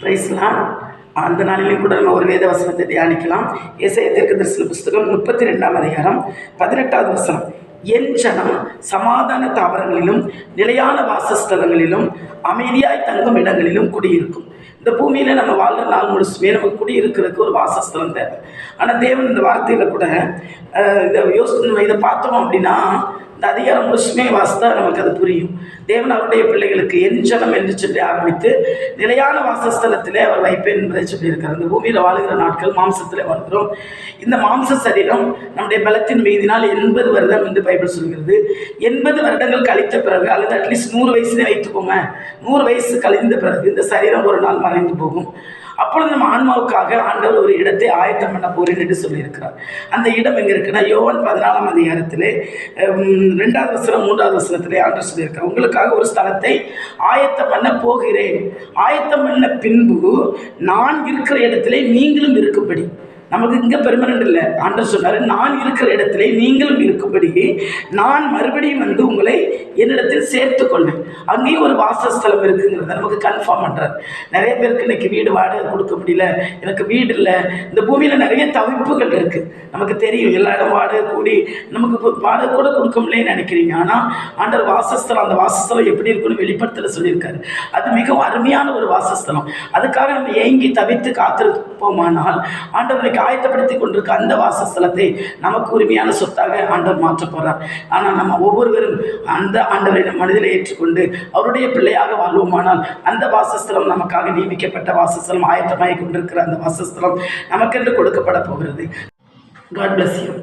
பிரைஸ்லாம் அந்த நாளிலும் கூட நம்ம ஒரு வேத வசனத்தை தியானிக்கலாம். இசைய தெற்கு தரிசன புஸ்தகம் முப்பத்தி ரெண்டாம் அதிகாரம் பதினெட்டாவது வசனம். என் ஜனம் சமாதான தாவரங்களிலும் நிலையான வாசஸ்தலங்களிலும் அமைதியாய் தங்கும் இடங்களிலும் குடியிருக்கும். இந்த பூமியில் நம்ம வாழ்கிற நாள் முழுசுமே நமக்கு குடியிருக்கிறதுக்கு ஒரு வாசஸ்தலம் தேவை. ஆனால் தேவன் இந்த வார்த்தையில் கூட இதை யோசி இதை பார்த்தோம் அப்படின்னா இந்த அதிகாரம் முழுசுமே வாசித்தா நமக்கு அது புரியும். தேவன் அவருடைய பிள்ளைகளுக்கு எஞ்சனம் என்று சொல்லி ஆரம்பித்து நிலையான வாசஸ்தலத்திலே அவர் வைப்பேன் என்பதை சொல்லியிருக்கார் இந்த பூமியில் வாழுகிற நாட்கள் மாம்சத்தில் வாழ்கிறோம். இந்த மாம்ச சரீரம் நம்முடைய பலத்தின் மீதினால் எண்பது வருடம் என்று பைபிள் சொல்கிறது. எண்பது வருடங்கள் கழித்த பிறகு அல்லது அட்லீஸ்ட் நூறு வயசுலேயே வைத்துக்கோங்க நூறு வயசு கழிந்த பிறகு இந்த சரீரம் ஒரு நாள் மறைந்து போகும். அப்பொழுது நம்ம ஆன்மாவுக்காக ஆண்டவர் ஒரு இடத்தை ஆயத்தம் பண்ண போறேன் என்று சொல்லியிருக்கிறார். அந்த இடம் எங்கே இருக்குன்னா யோவன் பதினாலாம் அதிகாரத்திலே ரெண்டாவது வசனம் மூன்றாவது வசனத்திலே ஆண்டவர் சொல்லியிருக்கிறார். உங்களுக்காக ஒரு ஸ்தலத்தை ஆயத்தம் பண்ண போகிறேன். ஆயத்தம் பண்ண பின்பு நான் இருக்கிற இடத்திலே நீங்களும் இருக்கும்படி. நமக்கு இங்கே பெர்மனண்ட் இல்லை. ஆண்டவர் சொன்னார் நான் இருக்கிற இடத்திலே நீங்களும் இருக்கும்படி நான் மறுபடியும் வந்து உங்களை என்னிடத்தில் சேர்த்து கொள்வேன் அங்கேயும் ஒரு வாசஸ்தலம் இருக்குங்கிறத நமக்கு கன்ஃபார்ம் பண்ணுறார் நிறைய பேருக்கு இன்னைக்கு வீடு வாடகை கொடுக்க முடியல எனக்கு வீடு இல்லை. இந்த பூமியில் நிறைய தவிப்புகள் இருக்குது நமக்கு தெரியும் எல்லா இடம் வாடகை கூடி நமக்கு வாடகை கூட கொடுக்க முடியலன்னு நினைக்கிறீங்க. ஆனால் ஆண்டவர் வாசஸ்தலம் அந்த வாசஸ்தலம் எப்படி இருக்குன்னு வெளிப்படுத்தல சொல்லியிருக்காரு. அது மிகவும் அருமையான ஒரு வாசஸ்தலம். அதுக்காக நம்ம ஏங்கி தவித்து காத்திருப்போமானால் ஆண்டவனுக்கு இன்னைக்கு ஆயத்தப்படுத்தி கொண்டிருக்க அந்த வாசஸ்தலத்தை நமக்கு உரிமையான சொத்தாக ஆண்டவர் மாற்ற போறார் ஆனால் நம்ம ஒவ்வொருவரும் அந்த ஆண்டவரை நம் மனதில் ஏற்றுக்கொண்டு அவருடைய பிள்ளையாக வாழ்வோமானால் அந்த வாசஸ்தலம் நமக்காக நியமிக்கப்பட்ட வாசஸ்தலம் ஆயத்தமாகி கொண்டிருக்கிற அந்த வாசஸ்தலம் நமக்கென்று கொடுக்கப்பட போகிறது. God bless you